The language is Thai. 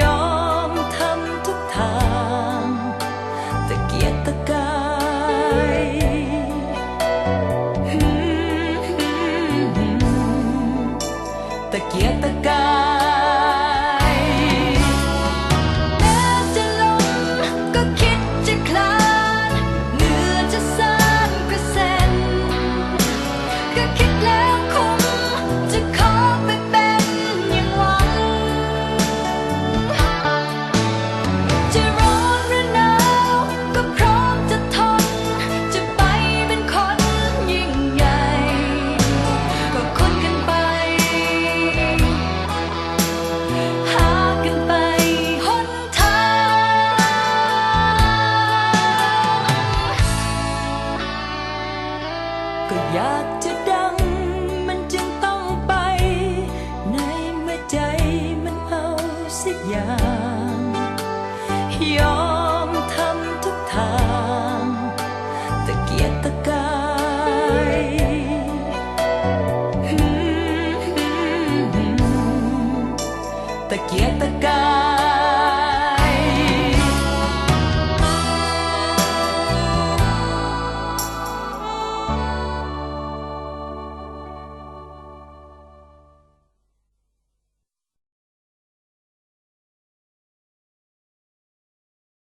ยอมทำทุกทางตะเกียกตะกายตะเกียกตะกาย อยากจะดังมันจึงต้องไป ในเมื่อใจมันเอาสักอยาง ยอมทำทุกทาง ตะเกียกตตะเกียกตะกาย